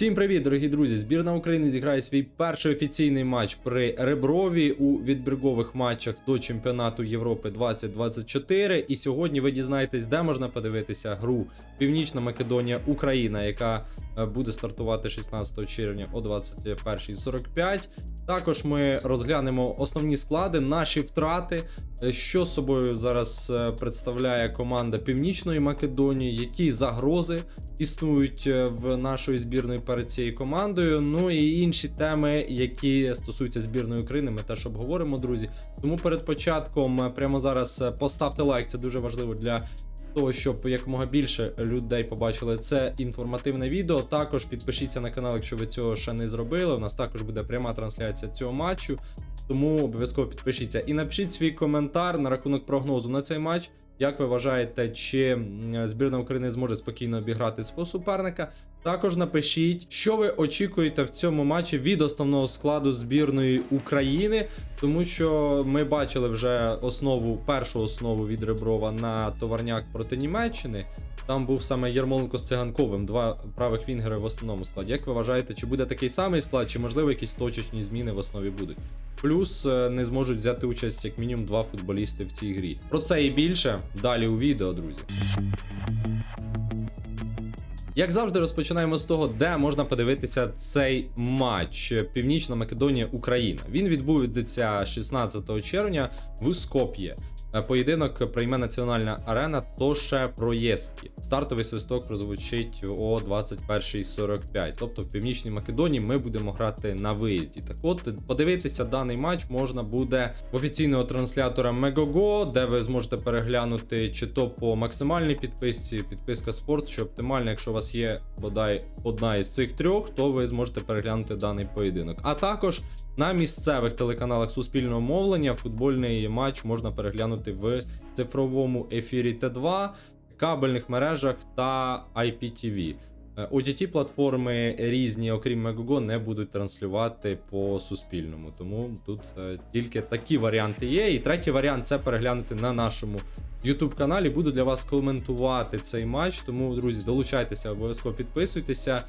Всім привіт, дорогі друзі! Збірна України зіграє свій перший офіційний матч при Реброві у відбіркових матчах до чемпіонату Європи 2024. І сьогодні ви дізнаєтесь, де можна подивитися гру Північна Македонія Україна, яка е, буде стартувати 16 червня о 21.45. Також ми розглянемо основні склади, наші втрати, е, що собою зараз е, представляє команда Північної Македонії, які загрози існують е, в нашої збірної перед цією командою. Ну і інші теми, які стосуються збірної України, ми теж обговоримо, друзі. Тому перед початком прямо зараз поставте лайк, це дуже важливо для. Того, щоб якомога більше людей побачили це інформативне відео. Також підпишіться на канал, якщо ви цього ще не зробили. У нас також буде пряма трансляція цього матчу. Тому обов'язково підпишіться і напишіть свій коментар на рахунок прогнозу на цей матч. Як ви вважаєте, чи збірна України зможе спокійно обіграти свого суперника? Також напишіть, що ви очікуєте в цьому матчі від основного складу збірної України, тому що ми бачили вже основу, першу основу від Реброва на товарняк проти Німеччини. Там був саме Ярмоленко з Циганковим, два правих вінгери в основному складі. Як ви вважаєте, чи буде такий самий склад, чи можливо якісь точечні зміни в основі будуть? Плюс е, не зможуть взяти участь як мінімум два футболісти в цій грі. Про це і більше далі у відео, друзі. Як завжди, розпочинаємо з того, де можна подивитися цей матч Північна Македонія Україна. Він відбудеться 16 червня в Скоп'є. Е, Поєдинок прийме національна арена Тоше Проєскі. Стартовий свисток прозвучить о 21.45. Тобто в Північній Македонії ми будемо грати на виїзді. Так от подивитися даний матч можна буде в офіційного транслятора Megogo, де ви зможете переглянути чи то по максимальній підписці, підписка спорт, що оптимальна, якщо у вас є бодай одна із цих трьох, то ви зможете переглянути даний поєдинок. А також на місцевих телеканалах суспільного мовлення футбольний матч можна переглянути в цифровому ефірі Т2, кабельних мережах та IPTV. Е, OTT платформи різні, окрім Megogo, не будуть транслювати по суспільному. Тому тут е, тільки такі варіанти є. І третій варіант це переглянути на нашому YouTube каналі. Буду для вас коментувати цей матч. Тому, друзі, долучайтеся, обов'язково підписуйтеся.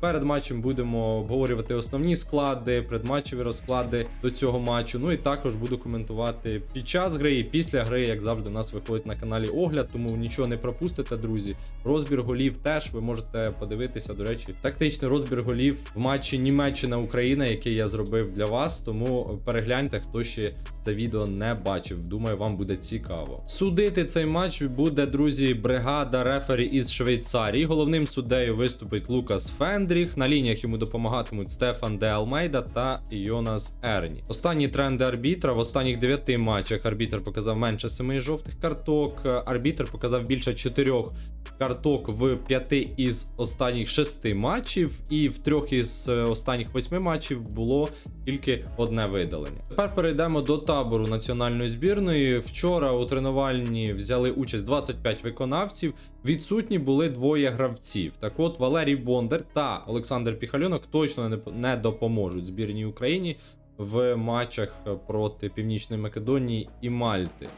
Перед матчем будемо обговорювати основні склади, предматчеві розклади до цього матчу. Ну і також буду коментувати під час гри і після гри, як завжди, у нас виходить на каналі огляд, тому нічого не пропустите, друзі. Розбір голів теж ви можете подивитися. До речі, тактичний розбір голів в матчі Німеччина-Україна, який я зробив для вас. Тому перегляньте, хто ще це відео не бачив. Думаю, вам буде цікаво. Судити цей матч буде, друзі, бригада рефері із Швейцарії. Головним суддею виступить Лукас Фендріх. На лініях йому допомагатимуть Стефан Де Алмейда та Йонас Ерні. Останні тренди арбітра в останніх дев'яти матчах арбітр показав менше семи жовтих карток. Арбітр показав більше чотирьох карток в п'яти із останніх шести матчів, і в трьох із е, останніх восьми матчів було тільки одне видалення. Тепер перейдемо до табору національної збірної. Вчора у тренувальні взяли участь 25 виконавців. Відсутні були двоє гравців. Так от Валерій Бондар та Олександр Піхальонок точно не- допоможуть збірній Україні в матчах проти Північної Македонії і Мальти.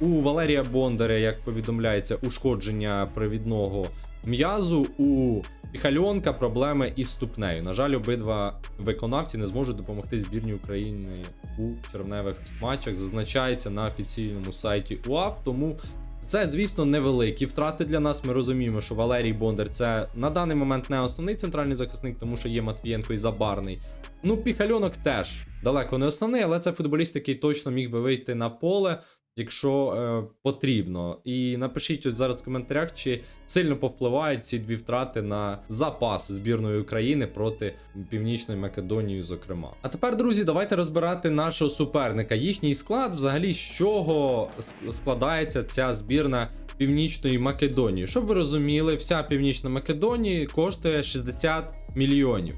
У Валерія Бондаря, як повідомляється, ушкодження привідного м'язу. У Піхальонка проблеми із ступнею. На жаль, обидва виконавці не зможуть допомогти збірній України у червневих матчах. Зазначається на офіційному сайті УАФ. Тому це, звісно, невеликі втрати для нас. Ми розуміємо, що Валерій Бондар це на даний момент не основний центральний захисник, тому що є Матвієнко і Забарний. Ну, Піхальонок теж далеко не основний, але це футболіст, який точно міг би вийти на поле, якщо е, потрібно. І напишіть ось зараз в коментарях, чи сильно повпливають ці дві втрати на запас збірної України проти Північної Македонії, зокрема. А тепер, друзі, давайте розбирати нашого суперника. Їхній склад, взагалі, з чого складається ця збірна. Північної Македонії. Щоб ви розуміли, вся Північна Македонія коштує 60 мільйонів.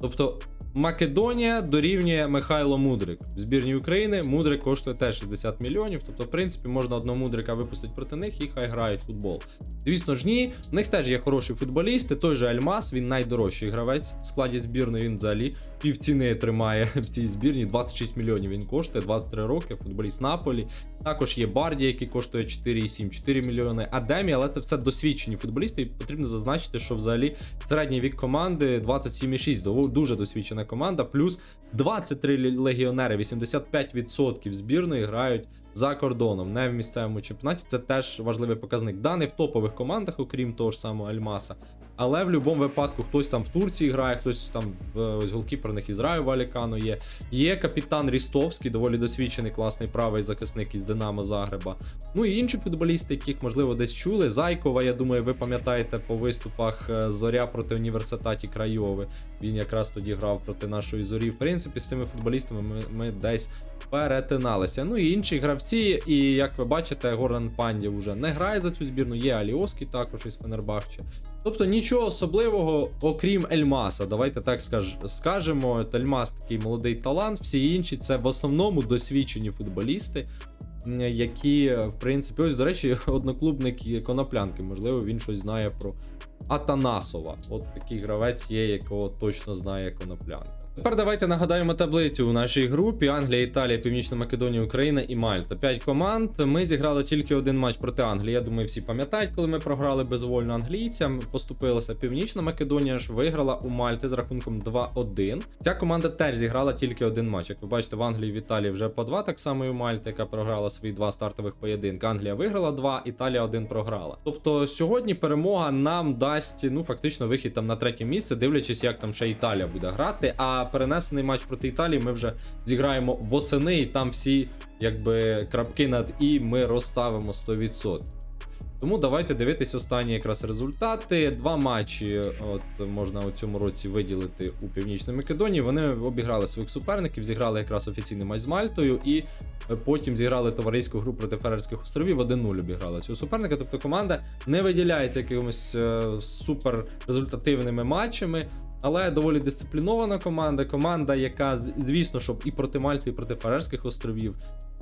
Тобто Македонія дорівнює Михайло Мудрик. В збірній України Мудрик коштує теж 60 мільйонів. Тобто, в принципі, можна одного мудрика випустити проти них і хай грають в футбол. Звісно ж, ні, в них теж є хороші футболісти. Той же Альмас, він найдорожчий гравець в складі збірної. Він взагалі півціни тримає в цій збірні. 26 мільйонів він коштує, 23 роки, футболіст Наполі. Також є Барді, який коштує 4,7, 4 мільйони. Адемі, але це все досвідчені футболісти. І потрібно зазначити, що взагалі середній вік команди 27,6. Дов- Дуже досвідчена команда. Плюс 23 лі- легіонери, 85% збірної грають за кордоном, не в місцевому чемпіонаті. Це теж важливий показник. Да, не в топових командах, окрім того ж самого Альмаса. Але в будь-якому випадку хтось там в Турції грає, хтось там в ось голкіпер них Ізраїль Валікано є. Є капітан Рістовський, доволі досвідчений, класний правий захисник із Динамо Загреба. Ну і інші футболісти, яких можливо десь чули. Зайкова, я думаю, ви пам'ятаєте по виступах е, Зоря проти університеті Крайови. Він якраз тоді грав проти нашої зорі. В принципі, з цими футболістами ми, ми десь перетиналися. Ну і інші гравці, і як ви бачите, Горан Пандів вже не грає за цю збірну. Є Аліоський також із Фенербахче. Тобто нічого особливого, окрім Ельмаса. Давайте так скаж, скажемо. Ельмас такий молодий талант. Всі інші це в основному досвідчені футболісти, які, в принципі, ось, до речі, одноклубник Коноплянки. Можливо, він щось знає про Атанасова. От такий гравець є, якого точно знає Коноплянка. Тепер давайте нагадаємо таблицю у нашій групі: Англія, Італія, Північна Македонія, Україна і Мальта. П'ять команд. Ми зіграли тільки один матч проти Англії. Я думаю, всі пам'ятають, коли ми програли безвольно англійцям. Поступилася Північна Македонія ж виграла у Мальти з рахунком 2-1. Ця команда теж зіграла тільки один матч. Як ви бачите, в Англії в Італії вже по два, так само і у Мальти, яка програла свої два стартових поєдинки. Англія виграла два, Італія один програла. Тобто сьогодні перемога нам дасть ну фактично вихід там на третє місце, дивлячись, як там ще Італія буде грати. А перенесений матч проти Італії ми вже зіграємо восени, і там всі якби крапки над і ми розставимо 100%. Тому давайте дивитись останні якраз результати. Два матчі от можна у цьому році виділити у Північній Македонії. Вони обіграли своїх суперників, зіграли якраз офіційний матч з Мальтою і е, потім зіграли товариську гру проти Ферерських островів. 1-0 обіграли цього суперника. Тобто команда не виділяється якимось е, супер результативними матчами. Але доволі дисциплінована команда. Команда, яка, звісно, щоб і проти Мальти, і проти Фарерських островів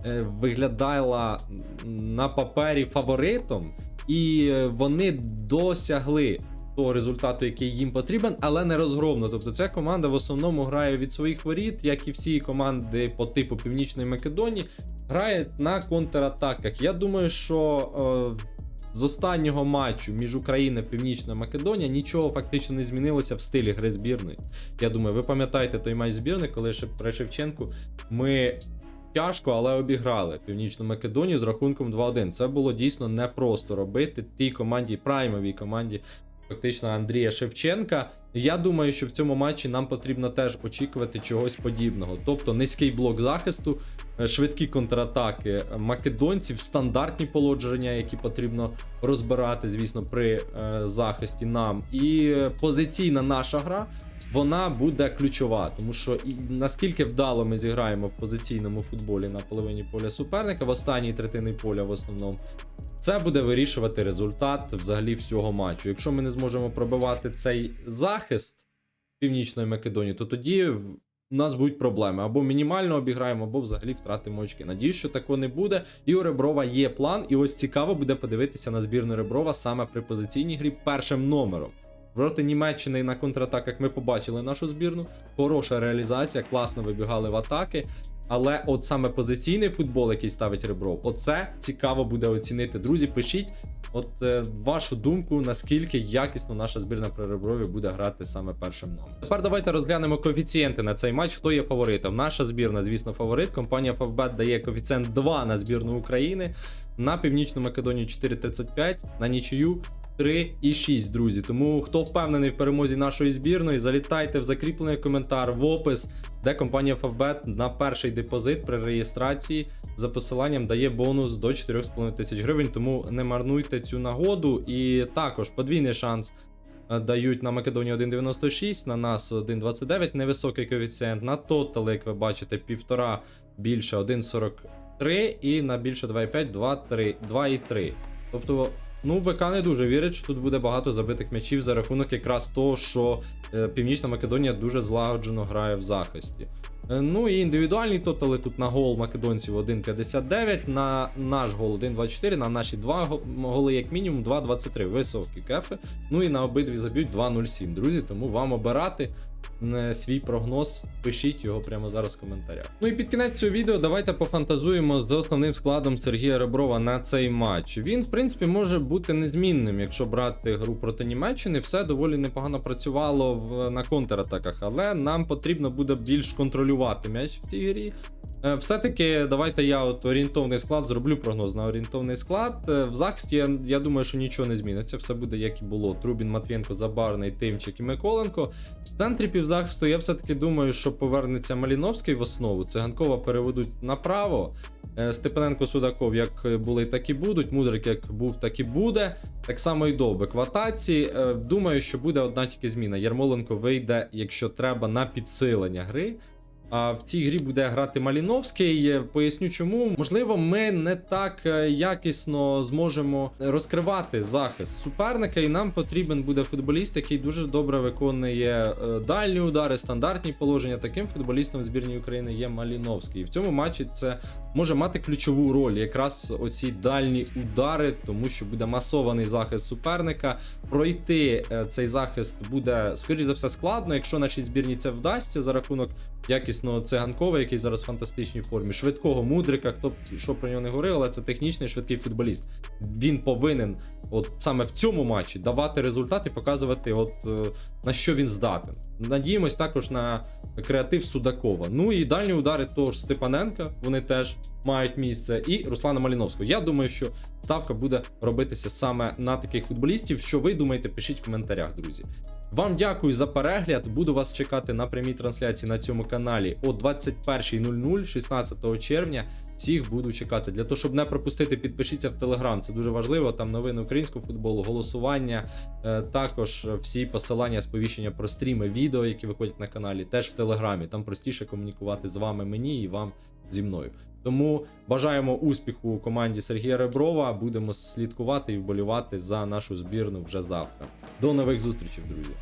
е, виглядала на папері фаворитом, і е, вони досягли того результату, який їм потрібен, але не розгромно. Тобто ця команда в основному грає від своїх воріт, як і всі команди по типу Північної Македонії, грає на контратаках. Я думаю, що. Е, з останнього матчу між Україною і Північна Македонія нічого фактично не змінилося в стилі гри збірної. Я думаю, ви пам'ятаєте той матч збірної, коли ще при Шевченку ми тяжко, але обіграли Північну Македонію з рахунком 2-1. Це було дійсно непросто робити тій команді, праймовій команді. Фактично Андрія Шевченка. Я думаю, що в цьому матчі нам потрібно теж очікувати чогось подібного. Тобто низький блок захисту, е, швидкі контратаки македонців, стандартні положення, які потрібно розбирати, звісно, при е, захисті нам. І е, позиційна наша гра. Вона буде ключова, тому що і наскільки вдало ми зіграємо в позиційному футболі на половині поля суперника, в останній третині поля в основному, це буде вирішувати результат взагалі всього матчу. Якщо ми не зможемо пробивати цей захист Північної Македонії, то тоді в нас будуть проблеми. Або мінімально обіграємо, або взагалі втратимо очки. Надіюсь, що такого не буде. І у Реброва є план, і ось цікаво буде подивитися на збірну Реброва саме при позиційній грі першим номером. Проти Німеччини на контратаках ми побачили нашу збірну. Хороша реалізація, класно вибігали в атаки. Але от саме позиційний футбол, який ставить Ребров, оце цікаво буде оцінити. Друзі, пишіть от е, вашу думку, наскільки якісно наша збірна при Реброві буде грати саме першим номером. Тепер давайте розглянемо коефіцієнти на цей матч. Хто є фаворитом? Наша збірна, звісно, фаворит. Компанія Favbet дає коефіцієнт 2 на збірну України. На Північну Македонію 4,35, на нічию 3,6, друзі. Тому хто впевнений в перемозі нашої збірної, залітайте в закріплений коментар в опис, де компанія Favbet на перший депозит при реєстрації за посиланням дає бонус до 4,5 тисяч гривень. Тому не марнуйте цю нагоду. І також подвійний шанс. е, Дають на Македонію 1,96, на нас 1,29, невисокий коефіцієнт, на тотал, як ви бачите, півтора більше 1,43 і на більше 2,5 2,3, 2,3. Тобто, ну, БК не дуже вірить, що тут буде багато забитих м'ячів за рахунок якраз того, що е, Північна Македонія дуже злагоджено грає в захисті. Е, Ну і індивідуальні тотали тут на гол македонців 1,59, на наш гол 1,24, на наші два голи, як мінімум, 2,23. Високі кефи. Ну і на обидві заб'ють 2,07, друзі. Тому вам обирати. Е, свій прогноз, пишіть його прямо зараз в коментарях. Ну і під кінець цього відео давайте пофантазуємо з основним складом Сергія Реброва на цей матч. Він, в принципі, може бути незмінним, якщо брати гру проти Німеччини. Все доволі непогано працювало в, на контратаках, але нам потрібно буде більш контролювати м'яч в цій грі. Е, Все-таки давайте я от орієнтовний склад зроблю прогноз на орієнтовний склад. Е, В захисті я, я думаю, що нічого не зміниться. Все буде як і було. Трубін, Матвієнко, Забарний, Тимчик і Миколенко. В центрі півзахисту я все-таки думаю, що повернеться Маліновський в основу. Циганкова переведуть направо. Е, Степаненко Судаков як були, так і будуть. Мудрик як був, так і буде. Так само і Довбик в атаці. Думаю, що буде одна тільки зміна. Ярмоленко вийде, якщо треба, на підсилення гри. А в цій грі буде грати Маліновський. Е, Поясню чому. Можливо, ми не так е, якісно зможемо розкривати захист суперника, і нам потрібен буде футболіст, який дуже добре виконує е, дальні удари, стандартні положення. Таким футболістом в збірній України є Маліновський. І в цьому матчі це може мати ключову роль, якраз оці дальні удари, тому що буде масований захист суперника. Пройти цей захист буде скоріш за все складно, якщо нашій збірні це вдасться за рахунок якісного циганкова, який зараз в фантастичній формі, швидкого мудрика, хто б що про нього не говорив, але це технічний швидкий футболіст. Він повинен, от саме в цьому матчі, давати результат і показувати, от е, на що він здатен. Надіємось також на креатив Судакова. Ну і дальні удари того ж Степаненка, вони теж мають місце, і Руслана Маліновського. Я думаю, що ставка буде робитися саме на таких футболістів. Що ви думаєте, пишіть в коментарях, друзі. Вам дякую за перегляд. Буду вас чекати на прямій трансляції на цьому каналі о 21.00 16 червня. Всіх буду чекати. Для того, щоб не пропустити, підпишіться в Телеграм. Це дуже важливо. Там новини українського футболу, голосування, е, також всі посилання, сповіщення про стріми, відео, які виходять на каналі, теж в Телеграмі. Там простіше комунікувати з вами, мені і вам зі мною. Тому бажаємо успіху команді Сергія Реброва. Будемо слідкувати і вболівати за нашу збірну вже завтра. До нових зустрічей, друзі.